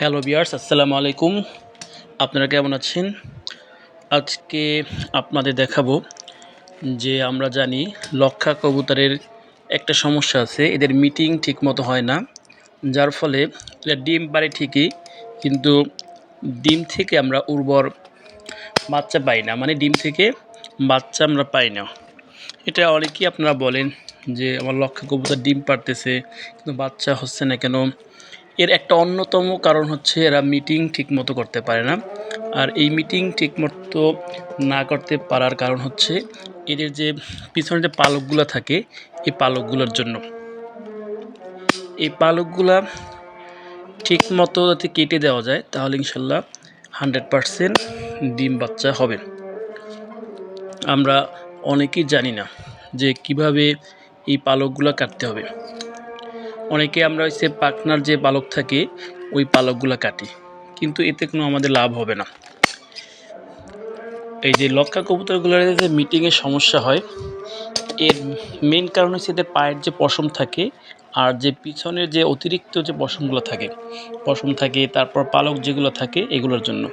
Hello বিয়ার্স আসসালামু আলাইকুম আপনারা কেমন আছেন? আজকে আপনাদের দেখাবো যে আমরা জানি লক্ষা কবুতরের একটা সমস্যা আছে। এদের মিটিং ঠিকমতো হয় না, যার ফলে ডিম পারে ঠিকই, কিন্তু ডিম থেকে আমরা উর্বর বাচ্চা পাই না। মানে ডিম থেকে বাচ্চা আমরা পাই না। এটা অনেকেই আপনারা বলেন যে, আমার লক্ষা কবুতর ডিম পারতেছে কিন্তু বাচ্চা হচ্ছে না কেন? এর একটা অন্যতম কারণ হচ্ছে এরা মিটিং ঠিকমতো করতে পারে না। আর এই মিটিং ঠিকমতো না করতে পারার কারণ হচ্ছে এদের যে পিছনে যে পালকগুলো থাকে, এই পালকগুলোর জন্য। এই পালকগুলা ঠিকমতো যাতে কেটে দেওয়া যায়, তাহলে ইনশাল্লাহ হান্ড্রেড পারসেন্ট ডিম বাচ্চা হবে। আমরা অনেকেই জানি না যে কীভাবে এই পালকগুলো কাটতে হবে। অনেকে আমরা হচ্ছে পাখনার যে পালক থাকে, ওই পালকগুলো কাটি। কিন্তু এতে কোনো আমাদের লাভ হবে না। এই যে লক্ষা কবুতরগুলোর যে মিটিংয়ের সমস্যা হয়, এর মেন কারণ হচ্ছে এদের পায়ের যে পশম থাকে, আর যে পিছনের যে অতিরিক্ত যে পশমগুলো থাকে, পশম থাকে, তারপর পালক যেগুলো থাকে, এগুলোর জন্য।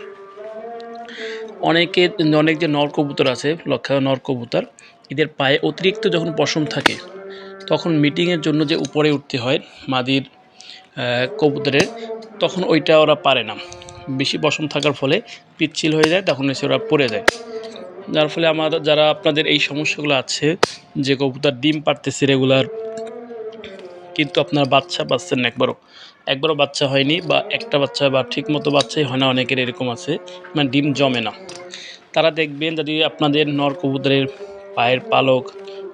অনেকে, অনেক যে নর কবুতর আছে লক্ষা নর কবুতর, এদের পায়ে অতিরিক্ত যখন পশম থাকে তখন মিটিংয়ের জন্য যে উপরে উঠতে হয় মাদির কবুতরের, তখন ওইটা ওরা পারে না। বেশি পশম থাকার ফলে পিচ্ছিল হয়ে যায়, তখন এসে ওরা পড়ে যায়। যার ফলে আমার, যারা আপনাদের এই সমস্যাগুলো আছে, যে কবুতর ডিম পারতেছে রেগুলার, কিন্তু আপনার বাচ্চা পাচ্ছেন না একবারও। একবারও বাচ্চা হয়নি বা একটা বাচ্চা বা ঠিক মতো বাচ্চাই হয় না, অনেকের এরকম আছে মানে ডিম জমে না। তারা দেখবেন যদি আপনাদের নর কবুতরের পায়ের পালক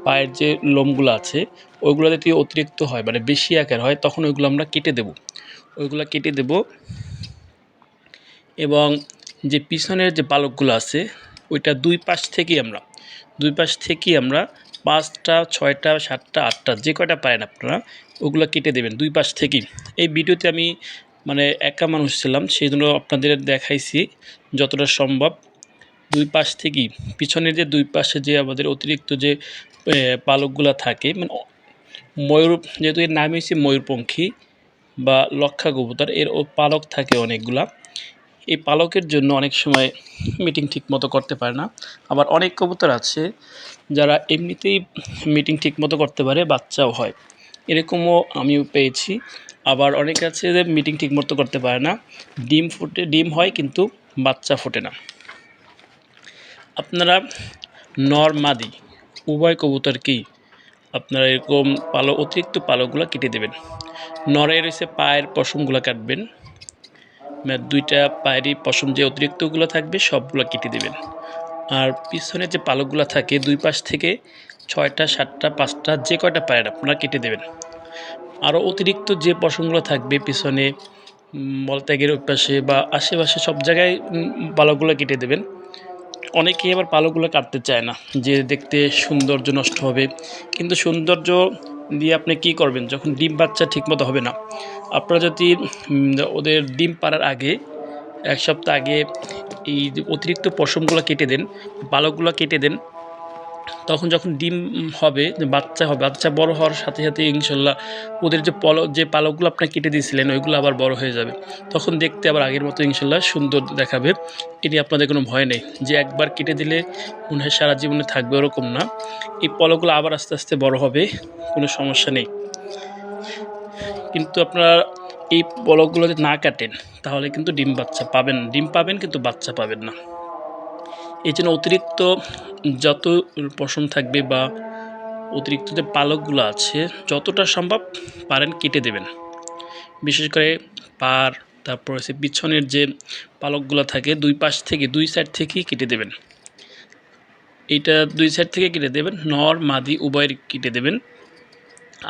পায়ের যে লোমগুলো আছে ওইগুলো যদি অতিরিক্ত হয় মানে বেশি আকার হয়, তখন ওইগুলো আমরা কেটে দেব। ওইগুলো কেটে দেব এবং যে পিছনের যে পালকগুলো আছে, ওইটা দুই পাশ থেকেই আমরা, দুই পাশ থেকেই আমরা পাঁচটা, ছয়টা, সাতটা, আটটা, যে কয়টা পারেন আপনারা, ওগুলো কেটে দেবেন দুই পাশ থেকেই। এই ভিডিওতে আমি মানে একা মানুষ ছিলাম সেই জন্য আপনাদের দেখাইছি যতটা সম্ভব। দুই পাশ থেকেই, পিছনের যে দুই পাশে যে আমাদের অতিরিক্ত যে পালকগুলো থাকে। মানে ময়ূর, যেহেতু এর নাম হচ্ছে ময়ূরপঙ্খী বা লক্ষা কবুতর, এর ও পালক থাকে অনেকগুলা। এই পালকের জন্য অনেক সময় মিটিং ঠিক মতো করতে পারে না। আবার অনেক কবুতর আছে যারা এমনিতেই মিটিং ঠিক মতো করতে পারে, বাচ্চাও হয়। এরকমও আমিও পেয়েছি। আবার অনেক আছে যে মিটিং ঠিক মতো করতে পারে না। ডিম ফুটে, ডিম হয় কিন্তু বাচ্চা ফোটে না। আপনারা নর মাদি উভয় কবুতরকেই আপনারা এরকম পালক অতিরিক্ত পালকগুলো কেটে দেবেন। নরের এসে পায়ের পশমগুলো কাটবেন। মানে দুইটা পায়েরই পশম যে অতিরিক্তগুলো থাকবে, সবগুলো কেটে দেবেন। আর পিছনে যে পালকগুলো থাকে, দুই পাশ থেকে ছয়টা, সাতটা, পাঁচটা, যে কয়টা পায়ের আপনারা কেটে দেবেন। আরও অতিরিক্ত যে পশমগুলো থাকবে পিছনে মলত্যাগের পাশে বা আশেপাশে সব জায়গায় পালকগুলো কেটে দেবেন। অনেকেই আবার পালকগুলো কাটতে চায় না, যে দেখতে সৌন্দর্য নষ্ট হবে। কিন্তু সৌন্দর্য দিয়ে আপনি কি করবেন? যখন ডিম বাচ্চা ঠিকমতো হবে না, আপনারা যদি ওদের ডিম পাড়ার আগে, এক সপ্তাহ আগে এই অতিরিক্ত পশমগুলো কেটে দেন, পালকগুলো কেটে দেন তখন যখন ডিম হবে বাচ্চা হবে, বাচ্চা বড় হওয়ার সাথে সাথে ইনশাল্লাহ ওদের যে পলক যে পালকগুলো আপনি কেটে দিয়েছিলেন, ওইগুলো আবার বড় হয়ে যাবে। তখন দেখতে আবার আগের মতো ইনশাল্লাহ সুন্দর দেখাবে। এটি আপনাদের কোনো ভয় নেই। যে একবার কেটে দিলে মনে হয় সারা জীবনে থাকবে ওরকম না। এই পলকগুলো আবার আস্তে আস্তে বড় হবে, কোনো সমস্যা নেই। কিন্তু আপনারা এই পলকগুলো যদি না কাটেন, তাহলে কিন্তু ডিম বাচ্চা পাবেন ডিম পাবেন কিন্তু বাচ্চা পাবেন না। এই জন্য অতিরিক্ত যত পশম থাকবে বা অতিরিক্ত যে পালকগুলো আছে, যতটা সম্ভব পারেন কেটে দেবেন। বিশেষ করে পার তারপর হচ্ছে পিছনের যে পালকগুলো থাকে, দুই পাশ থেকে, দুই সাইড থেকেই কেটে দেবেন। এইটা দুই সাইড থেকে কেটে দেবেন, নর, মাদি উভয়ের কেটে দেবেন।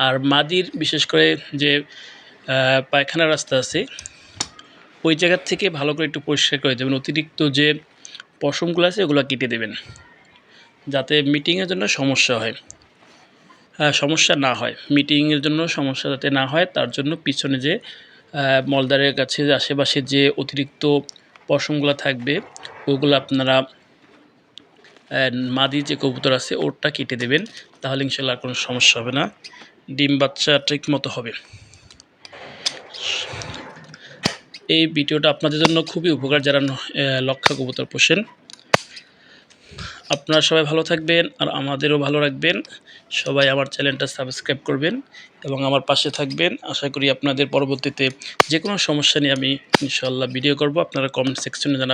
আর মাদির বিশেষ করে যে পায়খানা রাস্তা আছে, ওই জায়গার থেকে ভালো করে একটু পরিষ্কার করে দেবেন। অতিরিক্ত যে পশমগুলো আছে ওগুলো কেটে দেবেন। যাতে মিটিংয়ের জন্য সমস্যা হয়। হ্যাঁ সমস্যা না হয়। মিটিংয়ের জন্য সমস্যা যাতে না হয়, তার জন্য পিছনে যে মলদারের কাছে আশেপাশে যে অতিরিক্ত পশমগুলো থাকবে, ওগুলো আপনারা মাদি যে কবুতর আছে, ওরটা কেটে দেবেন। তাহলে ইনশাল্লাহ কোনো সমস্যা হবে না। ডিম বাচ্চা ঠিক মতো হবে। এই ভিডিওটা আপনাদের জন্য খুবই উপকার যারা লক্ষা কবুতর পোষেন। আপনারা সবাই ভালো থাকবেন আর আমাদেরও ভালো রাখবেন। সবাই আমার চ্যানেলটা সাবস্ক্রাইব করবেন এবং আমার পাশে থাকবেন। আশা করি আপনাদের পরবর্তীতে যে কোনো সমস্যা নিয়ে আমি ইনশাল্লাহ ভিডিও করব। আপনারা কমেন্ট সেকশনে জানাবেন।